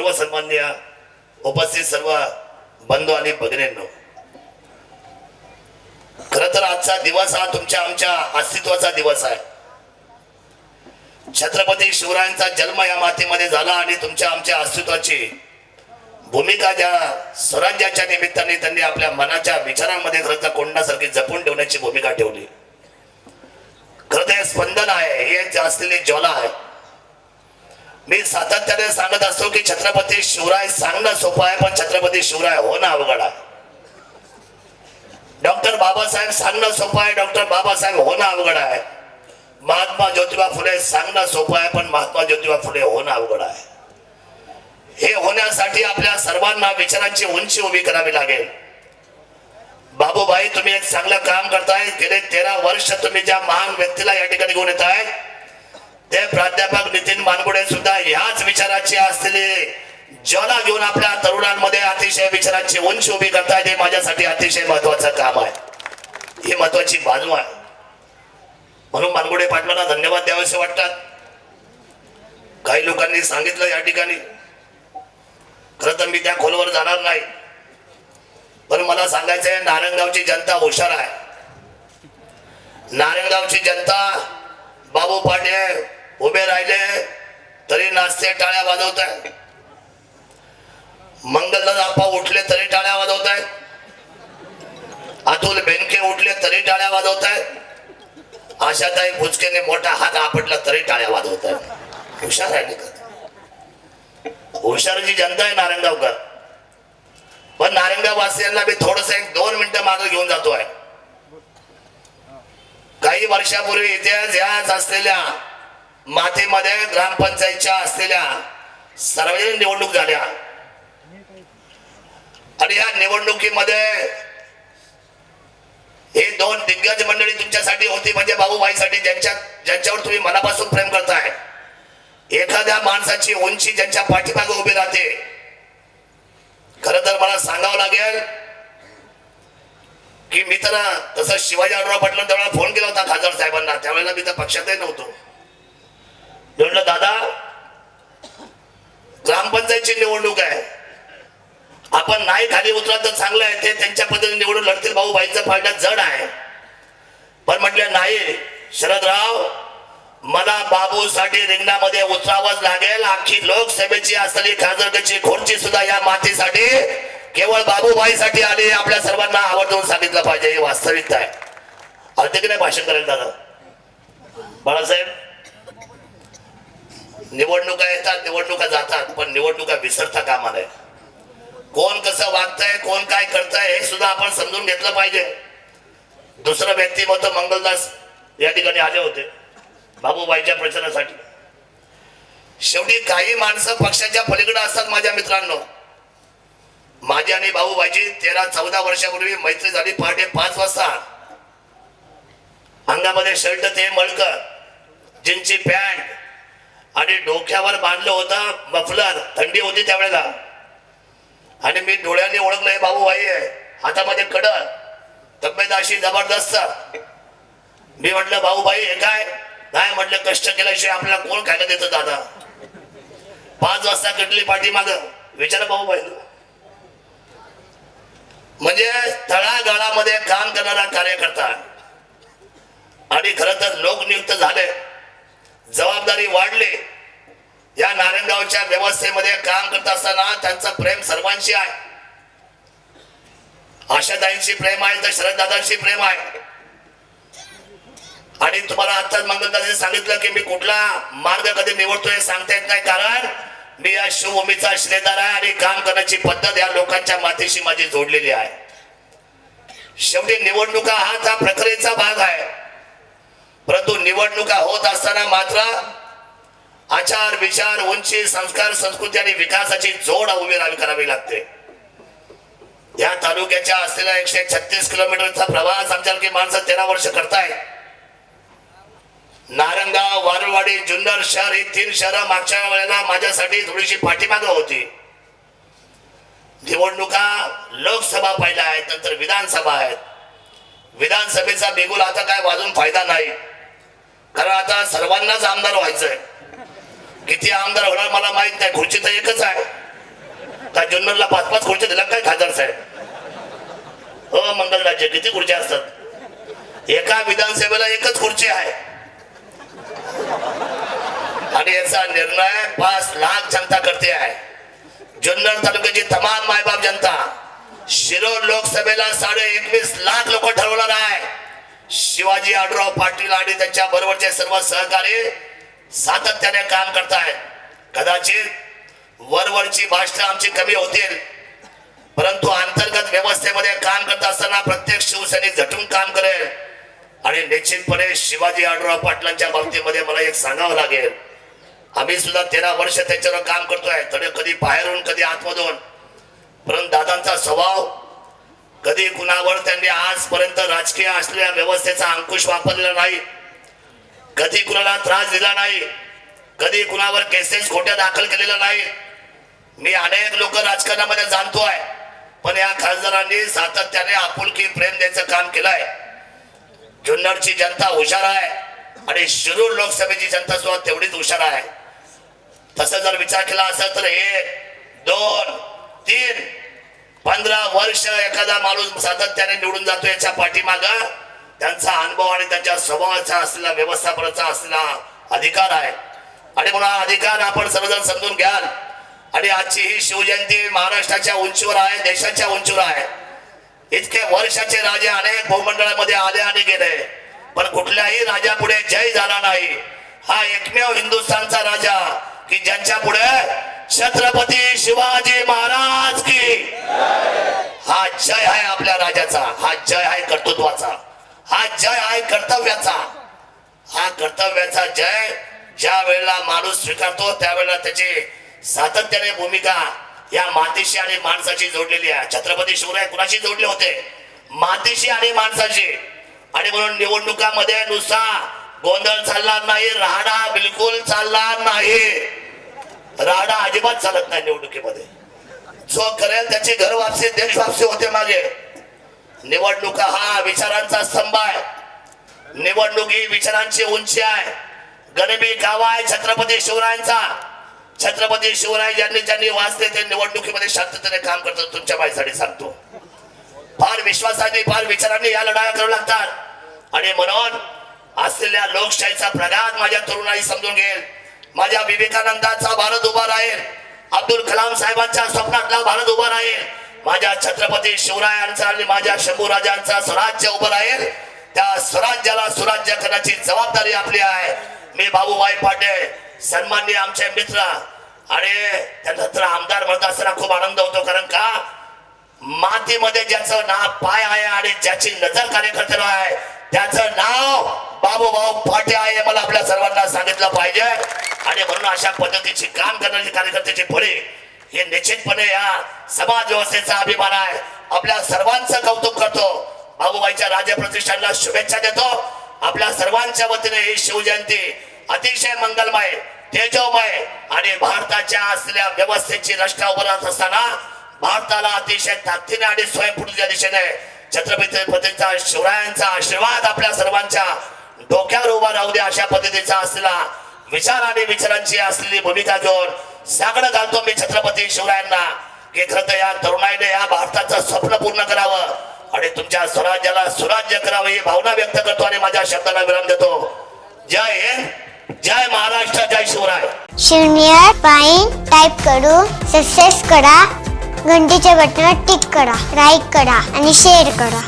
सर्व सन्मान्य उपस्थित सर्व बंधू आणि भगिनींनो खर तर आजचा दिवस हा तुमच्या आमच्या अस्तित्वाचा दिवस आहे. छत्रपती शिवरायांचा जन्म या मातीमध्ये झाला आणि तुमच्या आमच्या अस्तित्वाची भूमिका त्या स्वराज्याच्या निमित्ताने त्यांनी आपल्या मनाच्या विचारांमध्ये खरं तर कोंडासारखी जपून ठेवण्याची भूमिका ठेवली. खरं तर हे स्पंदन आहे हे असलेली ज्वाला आहे मी सातत्याने सांगत असतो की छत्रपती शिवराय सांगणं सोपं आहे पण छत्रपती शिवराय होणं अवघड आहे. डॉक्टर बाबासाहेब सांगणं सोपं आहे डॉक्टर बाबासाहेब होणं अवघड आहे. महात्मा ज्योतिबा फुले सांगणं सोपं आहे पण महात्मा ज्योतिबा फुले होणं अवघड आहे. हे होण्यासाठी आपल्या सर्वांना विचारांची उंची उभी करावी लागेल. बाबूभाई तुम्ही एक चांगलं काम करताय. गेले तेरा वर्ष तुम्ही ज्या महान व्यक्तीला या ठिकाणी घेऊन येत आहे ते प्राध्यापक नितीन मानगुडे सुद्धा ह्याच विचाराची असलेले ज्वाला घेऊन आपल्या तरुणांमध्ये अतिशय विचारांची उंच उभी करतायत हे माझ्यासाठी अतिशय महत्वाचं काम आहे. ही महत्वाची बाजू आहे. म्हणून मानगुडे पाटलांना धन्यवाद द्यावेसे वाटतात. काही लोकांनी सांगितलं या ठिकाणी. खरं तर मी त्या खोलवर जाणार नाही. पण मला सांगायचंय नारायणगावची जनता हुशार आहे. नारायणगावची जनता बाबू पाटील उभे राहिले तरी नाचते टाळ्या वाजवत आहे मंगलदास आप्पा उठले तरी टाळ्या वाजवत आहेत अतुल बेनके उठले तरी टाळ्या वाजवत आहेत आशाताई बुचकेने मोठा हात आपटला तरी टाळ्या वाजवत आहेत हुशार आहे का हुशारची जनता आहे नारायणगावकर पण नारायणगाव वासियांना मी थोडस एक दोन मिनिटं मागे घेऊन जातो आहे काही वर्षापूर्वी इतिहास ह्याच असलेल्या मातेमध्ये ग्रामपंचायतच्या असलेल्या सार्वजनिक निवडणूक झाल्या. आणि या निवडणुकीमध्ये हे दोन दिग्गज मंडळी तुमच्यासाठी होती. म्हणजे बाबूबाईसाठी ज्यांच्या ज्यांच्यावर तुम्ही मनापासून प्रेम करताय. एखाद्या माणसाची उंची ज्यांच्या पाठीमागे उभी राहते. खर तर मला सांगावं लागेल की मी तर तसं शिवाजी आढळराव पाटलांना त्यावेळेला फोन केला होता खासदार साहेबांना. त्यावेळेला मी तर पक्षातही नव्हतो. म्हणलं दादा ग्रामपंचायतची निवडणूक आहे. आपण नाही खाली उतरा तर चांगलं आहे. ते त्यांच्या पद्धतीने निवडून लढतील. भाऊ बाईचं फायदा जड आहे. पण म्हटलं नाही शरदराव मला बाबूसाठी रिंगणामध्ये उतरावंच लागेल. अख्खी लोकसभेची असलेली खासदारकीची खुर्ची सुद्धा या मातीसाठी केवळ बाबूबाईसाठी आली. आपल्या सर्वांना आवर्जून सांगितलं पाहिजे. ही वास्तविकता आहे. आलते की नाही भाषण करायला दादा? बाळासाहेब? निवडणुका येतात निवडणुका जातात पण निवडणुका विसरता कामा नये. कोण कसं वागतंय कोण काय करताय हे सुद्धा आपण समजून घेतलं पाहिजे. दुसरं व्यक्तिमत्व मंगलदास या ठिकाणी आले होते बाबूबाईच्या प्रचारासाठी शेवटी काही माणसं पक्षाच्या पलीकडे असतात माझ्या मित्रांनो. माझी आणि बाबूबाईची तेरा चौदा वर्षापूर्वी मैत्री झाली पहाटे पाच वाजता. अंगामध्ये शर्ट ते मळकर जीन्सची पॅन्ट आणि डोक्यावर बांधलं होतं मफलर थंडी होती त्यावेळेला. आणि मी डोळ्याने ओळखलंय बाबूबाई आहे. हातामध्ये कड तब्येत अशी जबरदस्त. मी म्हटलं भाऊबाई हे काय? नाही म्हटलं कष्ट केल्याशिवाय आपल्याला कोण खायला देतं दादा? पाच वाजता कटली पाठी माग विचारा भाऊबाई म्हणजे तळागाळामध्ये काम करणारा कार्यकर्ता. आणि खर तर लोकनियुक्त झाले. जबाबदारी वाढले. या नारायणगावच्या व्यवस्थेमध्ये काम करत असताना त्यांचं प्रेम सर्वांशी आहे. आशाताईंशी प्रेम आहे तर शरददादांशी प्रेम आहे. आणि तुम्हाला आत्ताच मंगलदादांनी सांगितलं की मी कुठला मार्ग कधी निवडतोय सांगता येत नाही कारण मी या शिवभूमीचा श्रेदार आहे आणि काम करण्याची पद्धत या लोकांच्या मातीशी माझी जोडलेली आहे. शेवटी निवडणुका हा त्या प्रक्रियेचा भाग आहे. परंतु निवडणुका होत असताना मात्र आचार विचार उंची संस्कार संस्कृती आणि विकासाची जोड उभी राहावी करावी लागते. या तालुक्याच्या असलेला एकशे छत्तीस किलोमीटरचा प्रवास आमच्यासारखी माणसं तेरा वर्ष करतायत. नारंगाव वारुळवाडी जुन्नर शहर ही तीन शहरं मागच्या वेळेला माझ्यासाठी थोडीशी पाठीमागं होती. निवडणुका लोकसभा पहिल्या आहेत नंतर विधानसभा आहेत. विधानसभेचा बिगुल आता काय वाजून फायदा नाही. कारण आता सर्वांनाच आमदार व्हायचंय. किती आमदार होणार मला माहीत नाही खुर्ची तर एकच आहे. का जुन्नरला पाच पाच खुर्ची दिल्या काय खासदार साहेब? हो मंगल राज्य किती खुर्च्या असतात? एका विधानसभेला एकच खुर्ची आहे. आणि याचा निर्णय पाच लाख जनता करते आहे. जुन्नर तालुक्याची तमाम मायबाप जनता शिरोड लोकसभेला साडे एकवीस लाख लोक ठरवणार आहे. शिवाजी आडराव पाटील आणि त्यांच्या बरोबरचे सर्व सहकारी सातत्याने काम करतायत. कदाचित वरवरची भाषण आमची कमी होतील. परंतु अंतर्गत व्यवस्थेमध्ये काम करत असताना प्रत्येक शिवसैनिक झटून काम करेल. आणि निश्चितपणे शिवाजी आडराव पाटलांच्या बाबतीमध्ये मला एक सांगावं लागेल. आम्ही सुद्धा तेरा वर्ष त्याच्यावर काम करतोय. तरी कधी बाहेरून कधी आतमधून. परंतु दादांचा स्वभाव कधी कुणावर त्यांनी आजपर्यंत राजकीय असलेल्या व्यवस्थेचा अंकुश वापरलेला नाही. कधी कुणाला त्रास दिला नाही. कधी कुणावर केसेस खोट्या दाखल केलेल्या नाही. मी अनेक लोक राजकारणामध्ये जाणतो आहे पण या खासदारांनी सातत्याने आपुलकी प्रेम द्यायचं काम केलंय. जुन्नरची जनता हुशार आहे आणि शिरूर लोकसभेची जनता सुद्धा तेवढीच हुशार आहे. तसं जर विचार केला असेल तर एक दोन तीन पंधरा वर्ष एखादा माणूस सातत्याने निवडून जातो याच्या पाठीमाग त्यांचा अनुभव आणि त्यांच्या स्वभावाचा असलेला व्यवस्थापनाचा असलेला अधिकार आहे. आणि म्हणून हा अधिकार आपण सर्वजण समजून घ्याल. आणि आजची ही शिवजयंती महाराष्ट्राच्या उंचीवर आहे देशाच्या उंचीवर आहे. इतके वर्षाचे राजे अनेक भूमंडळामध्ये आले आणि गेले. पण कुठल्याही राजा पुढे जय झाला नाही. हा एकमेव हिंदुस्थानचा राजा की ज्यांच्या पुढे छत्रपती शिवाजी महाराज की जय आहे आपल्या राजाचा. हा जय आहे कर्तृत्वाचा. हा जय आहे कर्तव्याचा. हा कर्तव्याचा जय ज्या वेळेला माणूस स्वीकारतो त्यावेळेला त्याची सातत्याने भूमिका या मातीशी आणि माणसाची जोडलेली आहे. छत्रपती शिवराय कुणाशी जोडले होते? मातीशी आणि माणसाशी. आणि म्हणून निवडणुकामध्ये नुसता गोंधळ चालणार नाही राडा बिलकुल चालणार नाही. राडा अजिबात चालत नाही निवडणुकीमध्ये. जो करेल त्याची घरवापसी देशवापसी होते मागे. निवडणुका हा विचारांचा स्तंभ आहे. निवडणूक ही विचारांची उंची आहे. गणबी गाव आहे छत्रपती शिवरायांचा. छत्रपती शिवराय ज्यांनी ज्यांनी वाचले ते निवडणुकीमध्ये शांततेने काम करतात तुमच्या माहितीसाठी सांगतो. फार विश्वासाने फार विचारांनी या लढाया करू लागतात. आणि म्हणून असलेल्या लोकशाहीचा प्रघात माझ्या तरुणाई समजून घेईल. माझ्या विवेकानंदाचा भारत उभा राहील. अब्दुल कलाम साहेबांच्या स्वप्नातला भारत उभा राहील. माझ्या छत्रपती शिवरायांचा आणि माझ्या शंभूराजांचा स्वराज्य उभं राहील. त्या स्वराज्याला सुराज्य करण्याची जबाबदारी आपली आहे. मी बाबूभाई पाटे सन्माननीय आमचे मित्र आणि त्यानंतर आमदार म्हणत असताना खूप आनंद होतो. कारण का? मातीमध्ये ज्याचं नाव पाय आहे आणि ज्याची नजर कार्यकर्त्याला आहे त्याचं नाव बाबूभाऊ पाटे आहे हे मला आपल्या सर्वांना सांगितलं पाहिजे. आणि म्हणून अशा पद्धतीची काम करणारे कार्यकर्त्याचे फळे हे निश्चितपणे या समाज व्यवस्थेचा अभिमान आहे. आपल्या सर्वांचं कौतुक करतो. बाबूबाईच्या राज्य प्रतिष्ठानला शुभेच्छा देतो. आपल्या सर्वांच्या वतीने ही शिवजयंती अतिशय मंगलमय तेजोमय आणि भारताच्या असलेल्या व्यवस्थेची रचना उभारत असताना भारताला अतिशय ताकदीने आणि स्वयंपूर्तीच्या दिशेने छत्रपती शिवरायांचा आशीर्वाद आपल्या सर्वांच्या डोक्यावर उभा राहू दे अशा पद्धतीचा असलेला विचार आणि विचारांची असलेली भूमिका घेऊन साकडं घालतो मी छत्रपती शिवरायांना की खरं तर या तरुणाईने या भारताचं स्वप्न पूर्ण करावं आणि तुमच्या स्वराज्याला सुराज्य करावं ही भावना व्यक्त करतो आणि माझ्या शब्दाला विराम देतो. जय हिंद जय महाराष्ट्र जय शिवराय. शून्य पाईन टाईप करू सक्सेस करा घंटीच्या बटनावर टिक करा लाईक करा आणि शेअर करा.